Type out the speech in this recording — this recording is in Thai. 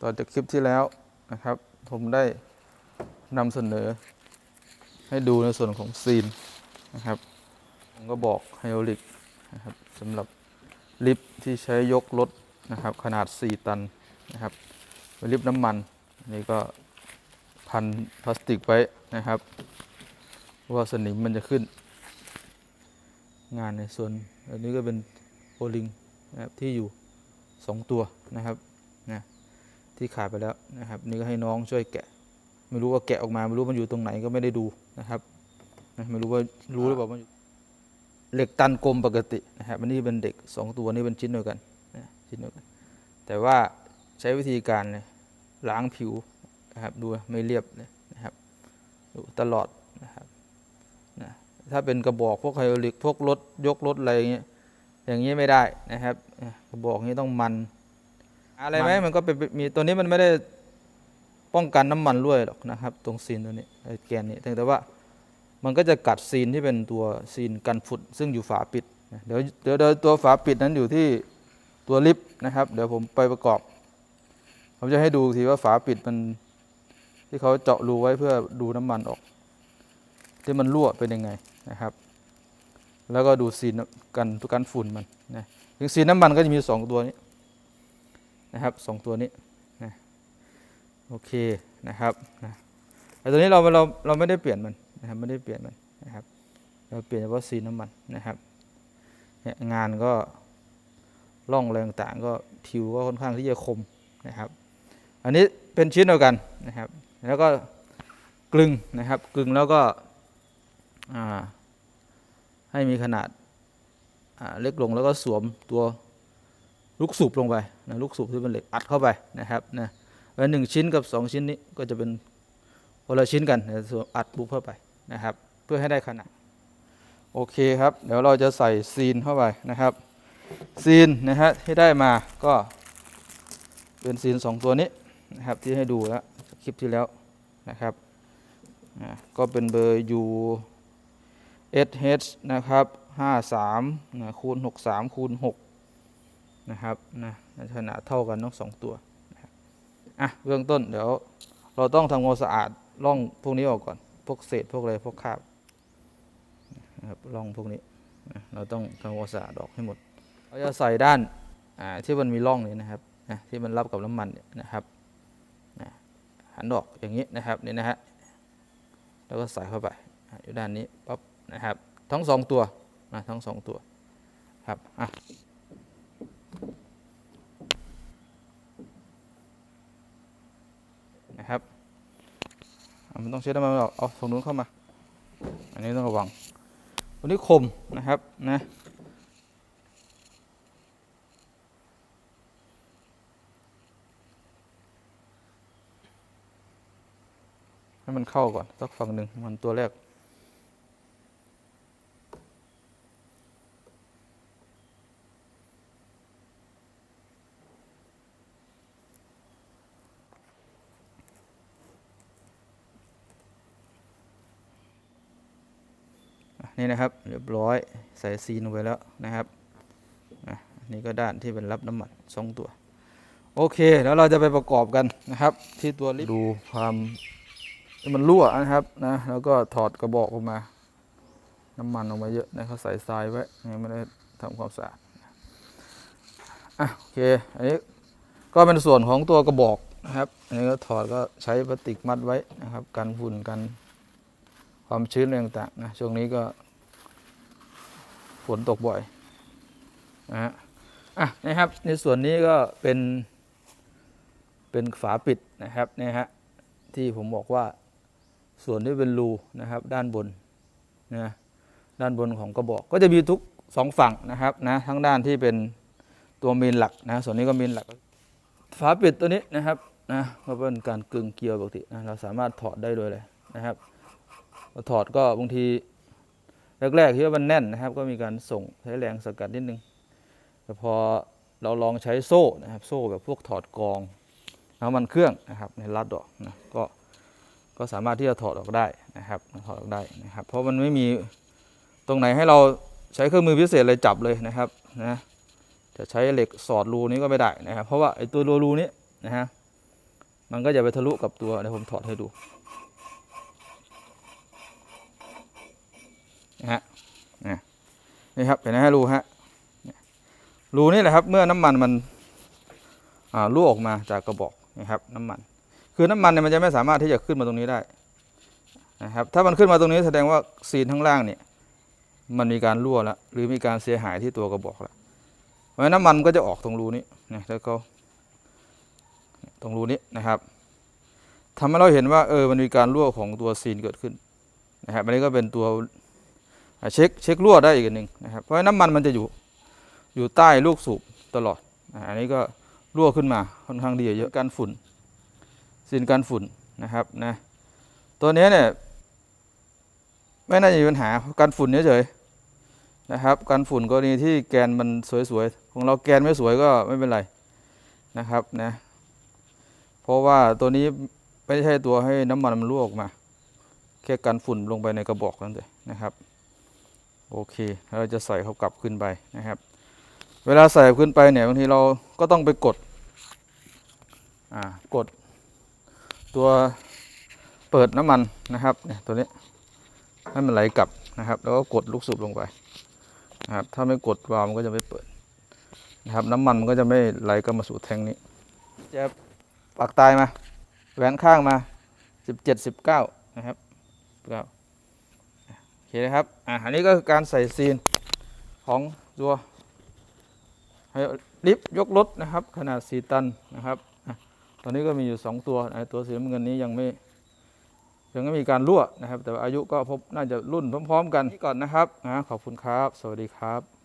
ต่อจากคลิปที่แล้วนะครับ ผมได้นำเสนอ ให้ดูในส่วนของซีนนะครับ ผมก็บอกไฮโอลิกนะครับสำหรับลิฟที่ใช้ยกรถนะครับ ขนาด 4 ตันนะครับเป็นลิฟต์น้ำมันอันนี่ก็พันพลาสติกไว้นะครับ ว่าสนิมมันจะขึ้น งานในส่วนอันนี้ก็เป็นโอลิงนะครับที่อยู่ 2 ตัวนะครับ ที่ขาดไปแล้วนะครับนี่ก็ให้น้องช่วยแกะ ไม่รู้ว่าแกะออกมาไม่รู้มันอยู่ตรงไหนก็ไม่ได้ดูนะครับไม่รู้ว่ารู้หรือเปล่ามันเหล็กตันกลมปกตินะครับอันนี้เป็นเด็กสองตัวนี่เป็นชิ้นเดียวกันนะชิ้นเดียวกัน แต่ว่าใช้วิธีการเลยล้างผิวนะครับดูไม่เรียบเลยนะครับดูตลอดนะครับนะถ้าเป็นกระบอกพวกไฮโดรลิกพวกรถยกรถอะไรอย่างเงี้ยอย่างนี้ไม่ได้นะครับกระบอกนี้ต้องมัน อะไรไหมมันก็เป็นมีตัวนี้มันไม่ได้ป้องกันน้ำมันรั่วหรอกนะครับ ตรงซีนตัวนี้ไอ้แกนนี้แต่ว่ามันก็จะกัดซีนที่เป็นตัวซีนกันฝุ่นซึ่งอยู่ฝาปิดนะเดี๋ยวเดี๋ยวเดี๋ยวตัวฝาปิดนั้นอยู่ที่ตัวลิฟต์นะครับ เดี๋ยวผมไปประกอบ ผมจะให้ดูทีว่าฝาปิดมันที่เขาเจาะรูไว้เพื่อดูน้ำมันออก ที่มันรั่วเป็นยังไงนะครับ แล้วก็ดูซีนกันกันฝุ่นมันนะถึงซีนน้ำมันก็จะมีสองตัวนี้ นะครับสองตัวนี้นะโอเคนะครับนะไอตัวนี้เราเราเราไม่ได้เปลี่ยนมันนะครับไม่ได้เปลี่ยนมันนะครับ เราเปลี่ยนเฉพาะซีน้ำมันนะครับงานก็ร่องแรงต่างก็ทิวก็ค่อนข้างที่จะคมนะครับ อันนี้เป็นชิ้นเดียวกันนะครับ แล้วก็กลึงนะครับกลึงแล้วก็ให้มีขนาดเล็กลงแล้วก็สวมตัว ลูกสูบลงไปนะลูกสูบที่เป็นเหล็กอัดเข้าไปนะครับนะแล้วหนึ่งชิ้นกับสองชิ้นนี้ก็จะเป็นคนละชิ้นกันส่วนอัดปุ๊เข้าไปนะครับ เพื่อให้ได้ขนาดโอเคครับ เดี๋ยวเราจะใส่ซีนเข้าไปนะครับ ซีนนะฮะที่ได้มาก็เป็นซีนสองตัวนี้นะครับที่ให้ดูแล้วคลิปที่แล้วนะครับก็เป็นเบอร์ U S H นะครับ 53นะคูณ63คูณ6 นะครับนะขนาดเท่ากันทั้งสองตัวอะเบื้องต้นเดี๋ยวเราต้องทำความสะอาดร่องพวกนี้ออกก่อน พวกเศษพวกอะไรพวกคราบนะครับร่องพวกนี้นะเราต้องทำความสะอาดออกให้หมดเราจะใส่ด้านอ่าที่มันมีร่องนี้นะครับนะที่มันรับกับน้ำมันนะครับนะหันออกอย่างนี้นะครับนี่นะฮะแล้วก็ใส่เข้าไปอยู่ด้านนี้ปั๊บนะครับ ทั้งสองตัวนะทั้งสองตัวครับอะ นะครับมันต้องใช้น้ำมันออกเอาตรงนู้นเข้ามา อันนี้ต้องระวังตัวนี้คมนะครับนะให้มันเข้าก่อนสักฝั่งหนึ่งมันตัวแรก นี่นะครับเรียบร้อยใส่ซีนลงไปแล้วนะครับอะอันนี่ก็ด้านที่เป็นรับน้ำมันสองตัว โอเคแล้วเราจะไปประกอบกันนะครับ ที่ตัวลิฟต์ดูความที่มันรั่วนะครับนะแล้วก็ถอดกระบอกออกมา น้ำมันออกมาเยอะนะเขาใส่ทรายไว้ยังไม่ได้ทำความสะอาดอะโอเคอันนี้ก็เป็นส่วนของตัวกระบอกนะครับอันนี้ก็ถอดก็ใช้พลาสติกมัดไว้นะครับกันฝุ่นกันความชื้นอะไรต่างๆนะช่วงนี้ก็ ฝนตกบ่อยนะฮะอะนะครับในส่วนนี้ก็เป็นเป็นฝาปิดนะครับเนี่ยฮะที่ผมบอกว่าส่วนที่เป็นรูนะครับด้านบนนะด้านบนของกระบอกก็จะมีทุกสองฝั่งนะครับนะทั้งด้านที่เป็นตัวเมนหลักนะส่วนนี้ก็เมนหลัก ฝาปิดตัวนี้นะครับนะก็เป็นการกึ่งเกลียวปกตินะเราสามารถถอดได้โดยเลยนะครับถอดก็บางที แรกๆที่ว่ามันแน่นนะครับ ก็มีการส่งใช้แรงสกัดนิดนึง แต่พอเราลองใช้โซ่นะครับ โซ่แบบพวกถอดกองน้ำมันเครื่องนะครับในรัดออกนะก็ก็สามารถที่จะถอดออกได้นะครับถอดออกได้นะครับ เพราะมันไม่มีตรงไหนให้เราใช้เครื่องมือพิเศษเลยจับเลยนะครับนะจะใช้เหล็กสอดรูนี้ก็ไม่ได้นะครับ เพราะว่าไอ้ตัวรูนี้นะฮะมันก็จะไปทะลุกับตัวเดี๋ยวผมถอดให้ดู นะฮะนี่ครับเห็นไหมฮะรูฮะรูนี่แหละครับ เมื่อน้ำมันมันรั่วออกมาจากกระบอกนะครับ น้ำมัน คือน้ำมันเนี่ยมันจะไม่สามารถที่จะขึ้นมาตรงนี้ได้นะครับถ้ามันขึ้นมาตรงนี้แสดงว่าซีนข้างล่างเนี่ยมันมีการรั่วแล้วหรือมีการเสียหายที่ตัวกระบอกแล้วเพราะฉะนั้นน้ำมันก็จะออกตรงรูนี้นะแล้วก็ตรงรูนี้นะครับทำให้เราเห็นว่าเออมันมีการรั่วของตัวซีนเกิดขึ้นนะครับอันนี้ก็เป็นตัว เช็คเช็ครั่วได้อีกหนึ่งนะครับเพราะนั้นน้ำมันมันจะอยู่อยู่ใต้ลูกสูบตลอดอันนี้ก็รั่วขึ้นมาค่อนข้างดีเยอะการฝุ่นซีนการฝุ่นนะครับนะตัวนี้เนี่ยไม่น่าจะมีปัญหาการฝุ่นเฉยๆนะครับ การฝุ่นกรณีที่แกนมันสวยๆของเราแกนไม่สวยก็ไม่เป็นไรนะครับนะเพราะว่าตัวนี้ไม่ใช่ตัวให้น้ำมันมันรั่วออกมา แค่กันฝุ่นลงไปในกระบอกนั่นเองนะครับ โอเคเราจะใส่เขากลับขึ้นไปนะครับ เวลาใส่ขึ้นไปเนี่ยบางทีเราก็ต้องไปกดอ่ากดตัวเปิดน้ำมันนะครับเนี่ยตัวนี้ให้มันไหลกลับนะครับ แล้วก็กดลูกสูบลงไปนะครับถ้าไม่กดวาล์วมันก็จะไม่เปิดนะครับน้ำมันมันก็จะไม่ไหลกลับมาสู่แทงนี้จะปักตายมาแหวนข้างมาสิบเจ็ดสิบเก้านะครับเก้า เคนะครับ อ่าอันนี้ก็คือการใส่ซีนของตัวให้ลิฟต์ยกรถนะครับ ขนาด 4 ตันนะครับ ตอนนี้ก็มีอยู่ 2 ตัวตัวสีน้ำเงินนี้ยังไม่ยังไม่มีการรั่วนะครับ แต่อายุก็พบน่าจะรุ่นพร้อม ๆ กันนี่ก่อนนะครับนะขอบคุณครับ สวัสดีครับ